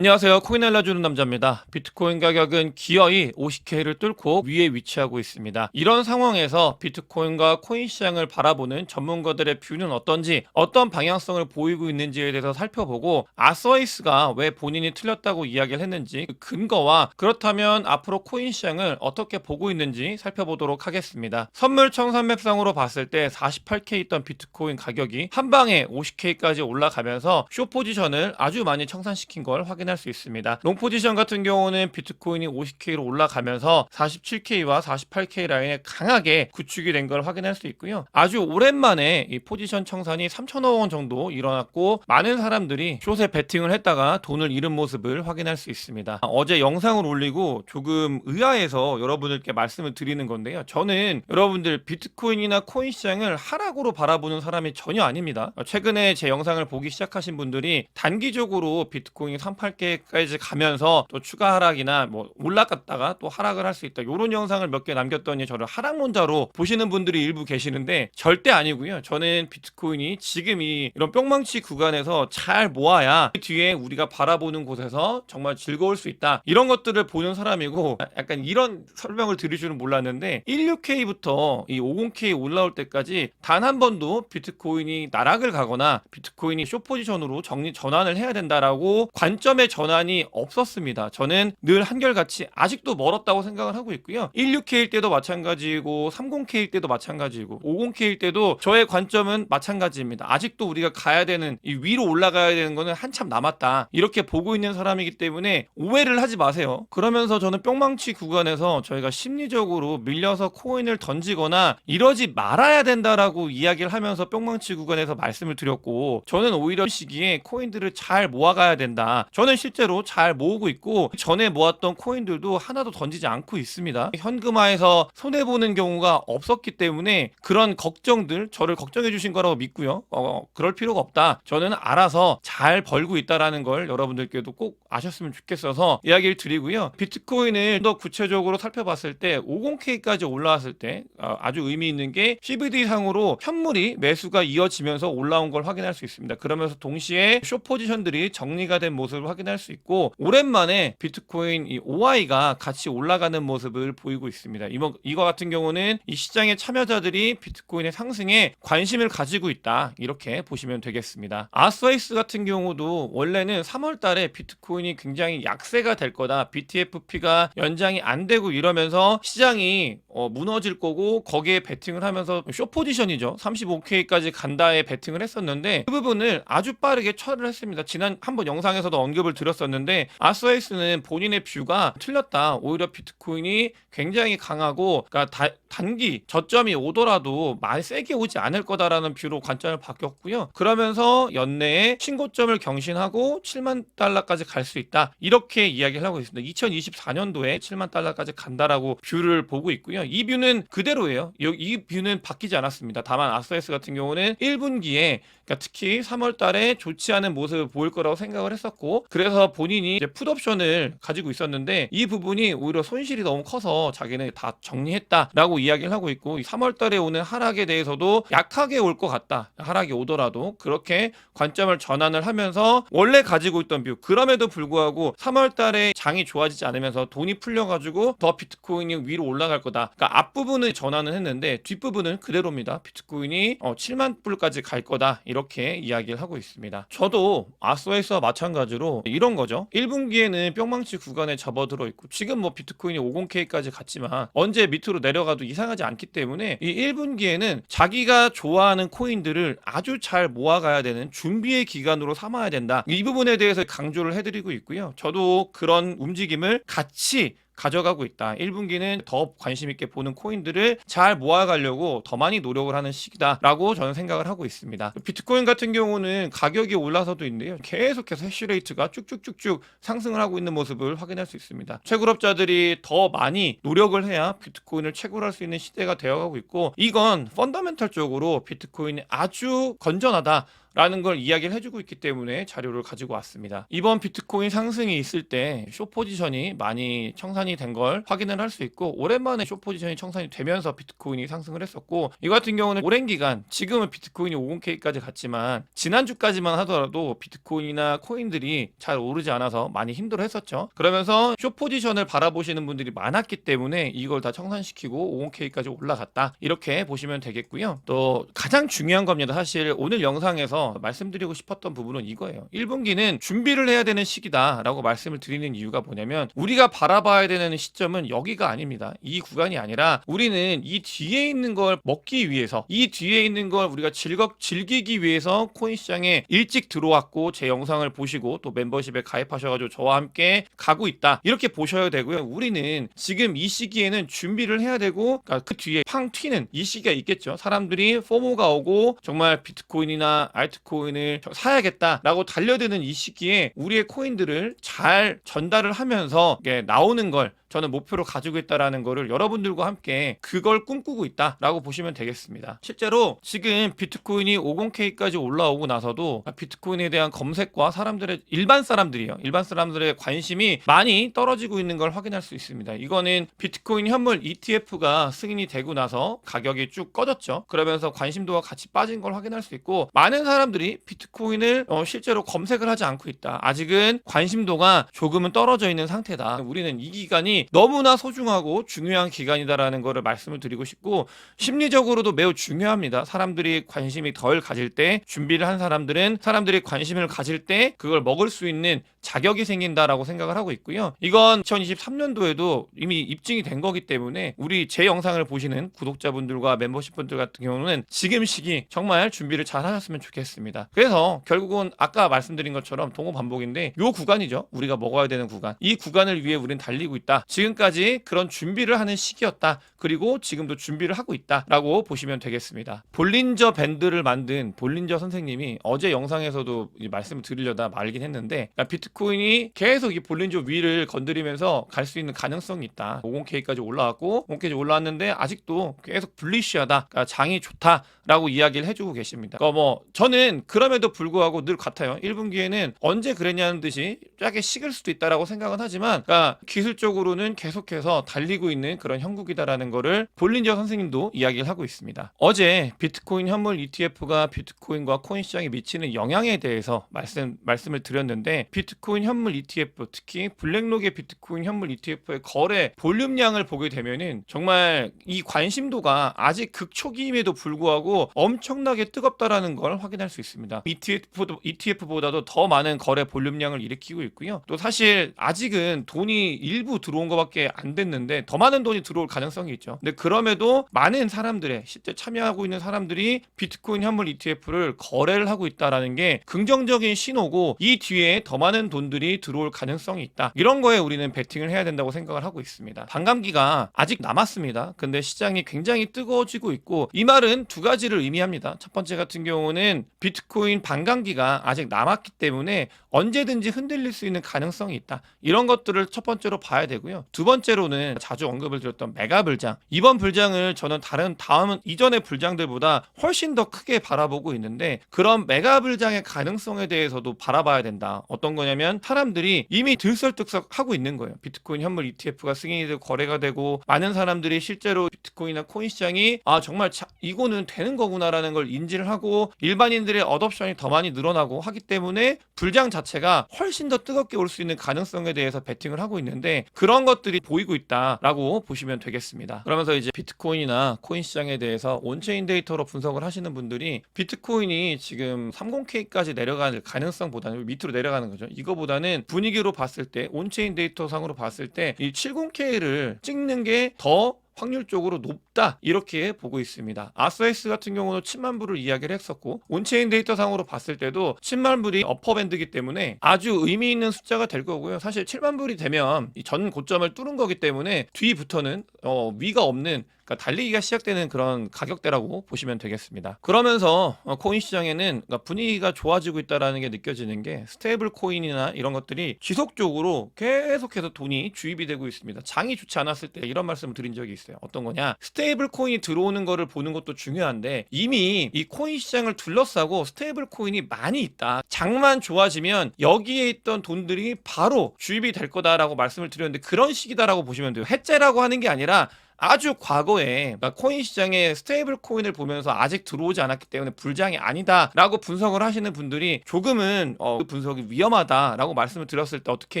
안녕하세요. 코인 알려주는 남자입니다. 비트코인 가격은 기어이 50K를 뚫고 위에 위치하고 있습니다. 이런 상황에서 비트코인과 코인 시장을 바라보는 전문가들의 뷰는 어떤지, 어떤 방향성을 보이고 있는지에 대해서 살펴보고 아서이스가 왜 본인이 틀렸다고 이야기를 했는지 그 근거와 그렇다면 앞으로 코인 시장을 어떻게 보고 있는지 살펴보도록 하겠습니다. 선물 청산맵상으로 봤을 때 48K 있던 비트코인 가격이 한 방에 50K까지 올라가면서 쇼 포지션을 아주 많이 청산시킨 걸 확인 확인할 수 있습니다. 롱 포지션 같은 경우는 비트코인이 50K로 올라가면서 47K와 48K 라인에 강하게 구축이 된 걸 확인할 수 있고요. 아주 오랜만에 이 포지션 청산이 3천억 원 정도 일어났고 많은 사람들이 숏에 베팅을 했다가 돈을 잃은 모습을 확인할 수 있습니다. 어제 영상을 올리고 조금 의아해서 여러분들께 말씀을 드리는 건데요. 저는 여러분들 비트코인이나 코인 시장을 하락으로 바라보는 사람이 전혀 아닙니다. 최근에 제 영상을 보기 시작하신 분들이 단기적으로 비트코인 38K 1500개까지 가면서 또 추가 하락이나 뭐 올라갔다가 또 하락을 할 수 있다. 이런 영상을 몇 개 남겼더니 저를 하락문자로 보시는 분들이 일부 계시는데 절대 아니고요. 저는 비트코인이 지금 이 이런 뿅망치 구간에서 잘 모아야 뒤에 우리가 바라보는 곳에서 정말 즐거울 수 있다. 이런 것들을 보는 사람이고 약간 이런 설명을 드릴 줄은 몰랐는데 16K부터 이 50K 올라올 때까지 단 한 번도 비트코인이 나락을 가거나 비트코인이 쇼포지션으로 정리 전환을 해야 된다라고 관점에 전환이 없었습니다. 저는 늘 한결같이 아직도 멀었다고 생각을 하고 있고요. 16K일 때도 마찬가지고 30K일 때도 마찬가지고 50K일 때도 저의 관점은 마찬가지입니다. 아직도 우리가 가야 되는 이 위로 올라가야 되는 거는 한참 남았다. 이렇게 보고 있는 사람이기 때문에 오해를 하지 마세요. 그러면서 저는 뿅망치 구간에서 저희가 심리적으로 밀려서 코인을 던지거나 이러지 말아야 된다라고 이야기를 하면서 뿅망치 구간에서 말씀을 드렸고 저는 오히려 이 시기에 코인들을 잘 모아가야 된다. 저는 실제로 잘 모으고 있고 전에 모았던 코인들도 하나도 던지지 않고 있습니다. 현금화해서 손해 보는 경우가 없었기 때문에 그런 걱정들 저를 걱정해 주신 거라고 믿고요. 어, 그럴 필요가 없다. 저는 알아서 잘 벌고 있다라는 걸 여러분들께도 꼭 아셨으면 좋겠어서 이야기를 드리고요. 비트코인을 더 구체적으로 살펴봤을 때 50K까지 올라왔을 때 어, 아주 의미 있는 게 CBD 상으로 현물이 매수가 이어지면서 올라온 걸 확인할 수 있습니다. 그러면서 동시에 쇼 포지션들이 정리가 된 모습을 확인할 수 있고 오랜만에 비트코인 이 OI가 같이 올라가는 모습을 보이고 있습니다. 이거, 이거 같은 경우는 이 시장의 참여자들이 비트코인의 상승에 관심을 가지고 있다. 이렇게 보시면 되겠습니다. 아스와이스 같은 경우도 원래는 3월 달에 비트코인이 굉장히 약세가 될 거다. BTFP가 연장이 안 되고 이러면서 시장이 어, 무너질 거고 거기에 베팅을 하면서 쇼 포지션이죠. 35K까지 간다에 베팅을 했었는데 그 부분을 아주 빠르게 처리를 했습니다. 지난 한번 영상에서도 언급을 드렸었는데 아스와이스는 본인의 뷰가 틀렸다. 오히려 비트코인이 굉장히 강하고 그러니까 다- 단기 저점이 오더라도 많이 세게 오지 않을 거다라는 뷰로 관점을 바뀌었고요. 그러면서 연내에 신고점을 경신하고 7만 달러까지 갈 수 있다. 이렇게 이야기를 하고 있습니다. 2024년도에 7만 달러까지 간다라고 뷰를 보고 있고요. 이 뷰는 그대로예요. 이, 이 뷰는 바뀌지 않았습니다. 다만 아스와이스 같은 경우는 1분기에 그러니까 특히 3월 달에 좋지 않은 모습을 보일 거라고 생각을 했었고 그래서 본인이 이제 풋옵션을 가지고 있었는데 이 부분이 오히려 손실이 너무 커서 자기는 다 정리했다라고 이야기를 하고 있고 3월 달에 오는 하락에 대해서도 약하게 올 것 같다. 하락이 오더라도 그렇게 관점을 전환을 하면서 원래 가지고 있던 뷰 그럼에도 불구하고 3월 달에 장이 좋아지지 않으면서 돈이 풀려 가지고 더 비트코인이 위로 올라갈 거다. 그러니까 앞부분을 전환을 했는데 뒷부분은 그대로입니다. 비트코인이 어, 7만 불까지 갈 거다. 이렇게 이야기를 하고 있습니다. 저도 아스와이스와 마찬가지로 이런 거죠. 1분기에는 뿅망치 구간에 접어들어 있고 지금 뭐 비트코인이 50K까지 갔지만 언제 밑으로 내려가도 이상하지 않기 때문에 이 1분기에는 자기가 좋아하는 코인들을 아주 잘 모아가야 되는 준비의 기간으로 삼아야 된다. 이 부분에 대해서 강조를 해드리고 있고요. 저도 그런 움직임을 같이 가져가고 있다. 1분기는 더 관심 있게 보는 코인들을 잘 모아가려고 더 많이 노력을 하는 시기다라고 저는 생각을 하고 있습니다. 비트코인 같은 경우는 가격이 올라서도 있는데요. 계속해서 해시레이트가 쭉쭉쭉쭉 상승을 하고 있는 모습을 확인할 수 있습니다. 채굴업자들이 더 많이 노력을 해야 비트코인을 채굴할 수 있는 시대가 되어가고 있고 이건 펀더멘탈적으로 비트코인이 아주 건전하다. 라는 걸 이야기를 해주고 있기 때문에 자료를 가지고 왔습니다. 이번 비트코인 상승이 있을 때 쇼 포지션이 많이 청산이 된 걸 확인을 할 수 있고 오랜만에 쇼 포지션이 청산이 되면서 비트코인이 상승을 했었고 이 같은 경우는 오랜 기간 지금은 비트코인이 50K까지 갔지만 지난주까지만 하더라도 비트코인이나 코인들이 잘 오르지 않아서 많이 힘들어 했었죠. 그러면서 쇼 포지션을 바라보시는 분들이 많았기 때문에 이걸 다 청산시키고 50K까지 올라갔다. 이렇게 보시면 되겠고요. 또 가장 중요한 겁니다. 사실 오늘 영상에서 말씀드리고 싶었던 부분은 이거예요. 1분기는 준비를 해야 되는 시기다라고 말씀을 드리는 이유가 뭐냐면 우리가 바라봐야 되는 시점은 여기가 아닙니다. 이 구간이 아니라 우리는 이 뒤에 있는 걸 먹기 위해서 이 뒤에 있는 걸 우리가 즐겁 즐기기 위해서 코인 시장에 일찍 들어왔고 제 영상을 보시고 또 멤버십에 가입하셔가지고 저와 함께 가고 있다 이렇게 보셔야 되고요. 우리는 지금 이 시기에는 준비를 해야 되고 그러니까 그 뒤에 팡 튀는 이 시기가 있겠죠. 사람들이 포모가 오고 정말 비트코인이나 알 트코인을 사야겠다라고 달려드는 이 시기에 우리의 코인들을 잘 전달을 하면서 나오는 걸 저는 목표로 가지고 있다라는 거를 여러분들과 함께 그걸 꿈꾸고 있다라고 보시면 되겠습니다. 실제로 지금 비트코인이 50K까지 올라오고 나서도 비트코인에 대한 검색과 사람들의 일반 사람들이요. 일반 사람들의 관심이 많이 떨어지고 있는 걸 확인할 수 있습니다. 이거는 비트코인 현물 ETF가 승인이 되고 나서 가격이 쭉 꺼졌죠. 그러면서 관심도가 같이 빠진 걸 확인할 수 있고 많은 사람 들이 비트코인을 어, 실제로 검색을 하지 않고 있다. 아직은 관심도가 조금은 떨어져 있는 상태다. 우리는 이 기간이 너무나 소중하고 중요한 기간이다라는 거를 말씀을 드리고 싶고 심리적으로도 매우 중요합니다. 사람들이 관심이 덜 가질 때 준비를 한 사람들은 사람들이 관심을 가질 때 그걸 먹을 수 있는 자격이 생긴다라고 생각을 하고 있고요. 이건 2023년도에도 이미 입증이 된 거기 때문에 우리 제 영상을 보시는 구독자분들과 멤버십분들 같은 경우는 지금 시기 정말 준비를 잘 하셨으면 좋겠습니다. 그래서 결국은 아까 말씀드린 것처럼 동호 반복인데 요 구간이죠. 우리가 먹어야 되는 구간. 이 구간을 위해 우리는 달리고 있다. 지금까지 그런 준비를 하는 시기였다. 그리고 지금도 준비를 하고 있다라고 보시면 되겠습니다. 볼린저 밴드를 만든 볼린저 선생님이 어제 영상에서도 이 말씀을 드리려다 말긴 했는데 그러니까 비트 코인이 계속 이 볼린저 위를 건드리면서 갈 수 있는 가능성이 있다. 50K까지 올라왔고 50K까지 올라왔는데 아직도 계속 불리시하다. 그러니까 장이 좋다라고 이야기를 해주고 계십니다. 그러니까 뭐 저는 그럼에도 불구하고 늘 같아요. 1분기에는 언제 그랬냐는 듯이 쫙게 식을 수도 있다라고 생각은 하지만 그러니까 기술적으로는 계속해서 달리고 있는 그런 형국이다라는 거를 볼린저 선생님도 이야기를 하고 있습니다. 어제 비트코인 현물 ETF가 비트코인과 코인 시장에 미치는 영향에 대해서 말씀 말씀을 드렸는데 비트 코인 현물 ETF 특히 블랙록의 비트코인 현물 ETF의 거래 볼륨량을 보게 되면은 정말 이 관심도가 아직 극초기임에도 불구하고 엄청나게 뜨겁다라는 걸 확인할 수 있습니다. ETF도, ETF보다도 더 많은 거래 볼륨량을 일으키고 있고요. 또 사실 아직은 돈이 일부 들어온 것밖에 안 됐는데 더 많은 돈이 들어올 가능성이 있죠. 근데 그럼에도 많은 사람들의 실제 참여하고 있는 사람들이 비트코인 현물 ETF를 거래를 하고 있다라는 게 긍정적인 신호고 이 뒤에 더 많은 돈들이 들어올 가능성이 있다. 이런 거에 우리는 베팅을 해야 된다고 생각을 하고 있습니다. 반감기가 아직 남았습니다. 근데 시장이 굉장히 뜨거워지고 있고 이 말은 두 가지를 의미합니다. 첫 번째 같은 경우는 비트코인 반감기가 아직 남았기 때문에 언제든지 흔들릴 수 있는 가능성이 있다. 이런 것들을 첫 번째로 봐야 되고요. 두 번째로는 자주 언급을 드렸던 메가 불장. 이번 불장을 저는 다른 다음 이전의 불장들보다 훨씬 더 크게 바라보고 있는데 그런 메가 불장의 가능성에 대해서도 바라봐야 된다. 어떤 거냐면 사람들이 이미 들썩들썩 하고 있는 거예요. 비트코인 현물 ETF가 승인이 되고 거래가 되고 많은 사람들이 실제로 비트코인이나 코인 시장이 아 정말 자, 이거는 되는 거구나라는 걸 인지를 하고 일반인들의 어덥션이 더 많이 늘어나고 하기 때문에 불장 자체가 훨씬 더 뜨겁게 올 수 있는 가능성에 대해서 베팅을 하고 있는데 그런 것들이 보이고 있다라고 보시면 되겠습니다. 그러면서 이제 비트코인이나 코인 시장에 대해서 온체인 데이터로 분석을 하시는 분들이 비트코인이 지금 30K까지 내려갈 가능성보다는 밑으로 내려가는 거죠. 이거 보다는 분위기로 봤을 때 온체인 데이터 상으로 봤을 때 이 70K를 찍는 게더 확률적으로 높다 이렇게 보고 있습니다. 아스에스 같은 경우는 10만 불을 이야기를 했었고 온체인 데이터 상으로 봤을 때도 10만 불이 어퍼밴드기 때문에 아주 의미 있는 숫자가 될 거고요. 사실 7만 불이 되면 이전 고점을 뚫은 거기 때문에 뒤부터는 어, 위가 없는 그러니까 달리기가 시작되는 그런 가격대라고 보시면 되겠습니다. 그러면서 어, 코인 시장에는 그러니까 분위기가 좋아지고 있다라는 게 느껴지는 게 스테이블 코인이나 이런 것들이 지속적으로 계속해서 돈이 주입이 되고 있습니다. 장이 좋지 않았을 때 이런 말씀을 드린 적이 있어요. 어떤 거냐? 스테이블 코인이 들어오는 거를 보는 것도 중요한데 이미 이 코인 시장을 둘러싸고 스테이블 코인이 많이 있다. 장만 좋아지면 여기에 있던 돈들이 바로 주입이 될 거다라고 말씀을 드렸는데 그런 시기다라고 보시면 돼요. 해제라고 하는 게 아니라 아주 과거에 그러니까 코인 시장에 스테이블 코인을 보면서 아직 들어오지 않았기 때문에 불장이 아니다라고 분석을 하시는 분들이 조금은 어, 그 분석이 위험하다라고 말씀을 드렸을 때 어떻게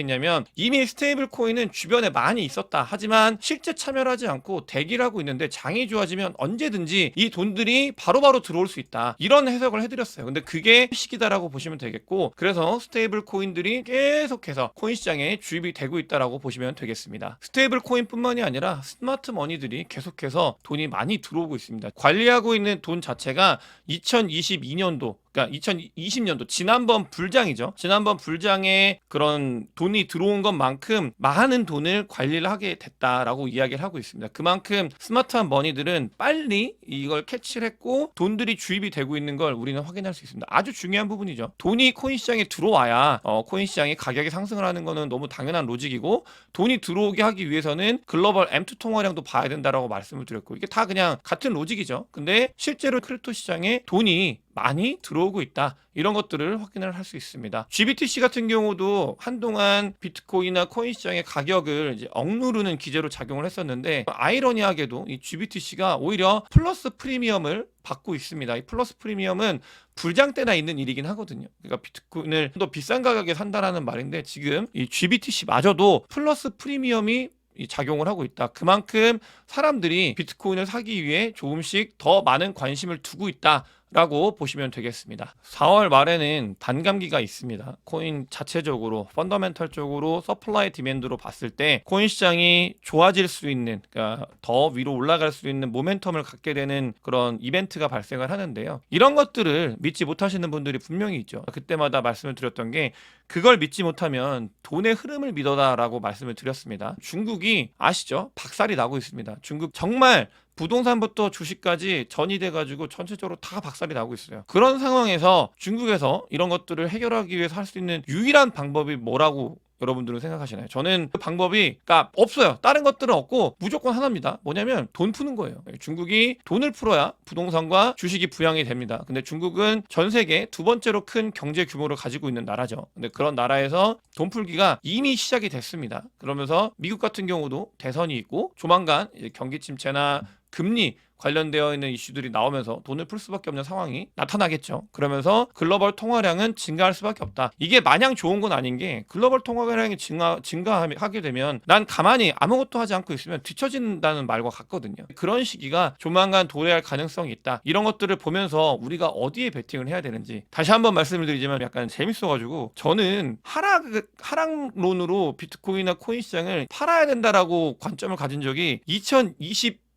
했냐면 이미 스테이블 코인은 주변에 많이 있었다. 하지만 실제 참여를 하지 않고 대기를 하고 있는데 장이 좋아지면 언제든지 이 돈들이 바로바로 들어올 수 있다. 이런 해석을 해드렸어요. 근데 그게 시기다라고 보시면 되겠고 그래서 스테이블 코인들이 계속해서 코인 시장에 주입이 되고 있다라고 보시면 되겠습니다. 스테이블 코인뿐만이 아니라 스마트 머니 들이 계속해서 돈이 많이 들어오고 있습니다. 관리하고 있는 돈 자체가 2022년도 그러니까 2020년도 지난번 불장이죠. 지난번 불장에 그런 돈이 들어온 것만큼 많은 돈을 관리를 하게 됐다라고 이야기를 하고 있습니다. 그만큼 스마트한 머니들은 빨리 이걸 캐치를 했고 돈들이 주입이 되고 있는 걸 우리는 확인할 수 있습니다. 아주 중요한 부분이죠. 돈이 코인 시장에 들어와야 어, 코인 시장이 가격이 상승을 하는 거는 너무 당연한 로직이고 돈이 들어오게 하기 위해서는 글로벌 M2 통화량도 봐야 된다라고 말씀을 드렸고 이게 다 그냥 같은 로직이죠. 근데 실제로 크립토 시장에 돈이 많이 들어오고 있다. 이런 것들을 확인을 할 수 있습니다. GBTC 같은 경우도 한동안 비트코인이나 코인 시장의 가격을 이제 억누르는 기제로 작용을 했었는데 아이러니하게도 이 GBTC가 오히려 플러스 프리미엄을 받고 있습니다. 이 플러스 프리미엄은 불장 때나 있는 일이긴 하거든요. 그러니까 비트코인을 더 비싼 가격에 산다라는 말인데 지금 이 GBTC마저도 플러스 프리미엄이 이 작용을 하고 있다. 그만큼 사람들이 비트코인을 사기 위해 조금씩 더 많은 관심을 두고 있다. 라고 보시면 되겠습니다. 4월 말에는 반감기가 있습니다. 코인 자체적으로 펀더멘털적으로 서플라이 디맨드로 봤을 때 코인 시장이 좋아질 수 있는 그러니까 더 위로 올라갈 수 있는 모멘텀을 갖게 되는 그런 이벤트가 발생을 하는데요. 이런 것들을 믿지 못하시는 분들이 분명히 있죠. 그때마다 말씀을 드렸던 게 그걸 믿지 못하면 돈의 흐름을 믿어다라고 말씀을 드렸습니다. 중국이 아시죠? 박살이 나고 있습니다. 중국 정말 부동산부터 주식까지 전이 돼가지고 전체적으로 다 박살이 나고 있어요. 그런 상황에서 중국에서 이런 것들을 해결하기 위해서 할 수 있는 유일한 방법이 뭐라고 여러분들은 생각하시나요? 저는 그 방법이 그러니까 없어요. 다른 것들은 없고 무조건 하나입니다. 뭐냐면 돈 푸는 거예요. 중국이 돈을 풀어야 부동산과 주식이 부양이 됩니다. 근데 중국은 전 세계 두 번째로 큰 경제 규모를 가지고 있는 나라죠. 근데 그런 나라에서 돈 풀기가 이미 시작이 됐습니다. 그러면서 미국 같은 경우도 대선이 있고 조만간 경기 침체나 금리 관련되어 있는 이슈들이 나오면서 돈을 풀 수밖에 없는 상황이 나타나겠죠. 그러면서 글로벌 통화량은 증가할 수밖에 없다. 이게 마냥 좋은 건 아닌 게 글로벌 통화량이 증가 증가하게 되면 난 가만히 아무것도 하지 않고 있으면 뒤처진다는 말과 같거든요. 그런 시기가 조만간 도래할 가능성이 있다. 이런 것들을 보면서 우리가 어디에 베팅을 해야 되는지 다시 한번 말씀을 드리지만 약간 재밌어가지고 저는 하락 하락론으로 비트코인이나 코인 시장을 팔아야 된다라고 관점을 가진 적이 2020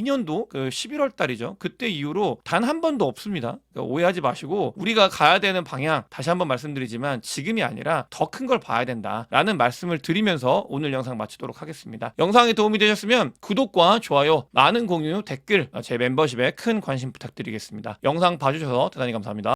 2년도 그 11월 달이죠. 그때 이후로 단 한 번도 없습니다. 그러니까 오해하지 마시고 우리가 가야 되는 방향 다시 한번 말씀드리지만 지금이 아니라 더 큰 걸 봐야 된다라는 말씀을 드리면서 오늘 영상 마치도록 하겠습니다. 영상이 도움이 되셨으면 구독과 좋아요, 많은 공유, 댓글 제 멤버십에 큰 관심 부탁드리겠습니다. 영상 봐주셔서 대단히 감사합니다.